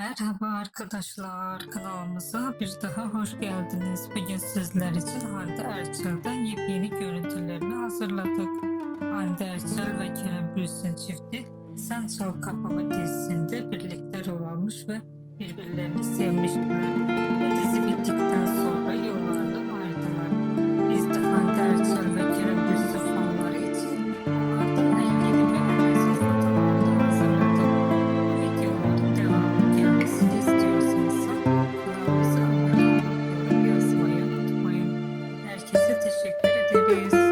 Merhaba arkadaşlar kanalımıza bir daha hoş geldiniz. Bugün sizler için Hande Erçel'den yepyeni görüntülerini hazırladık. Hande Erçel ve Kerem Bürsin çifti Sen Çal Kapımı dizisinde birlikte rol almış ve birbirlerini sevmiş activities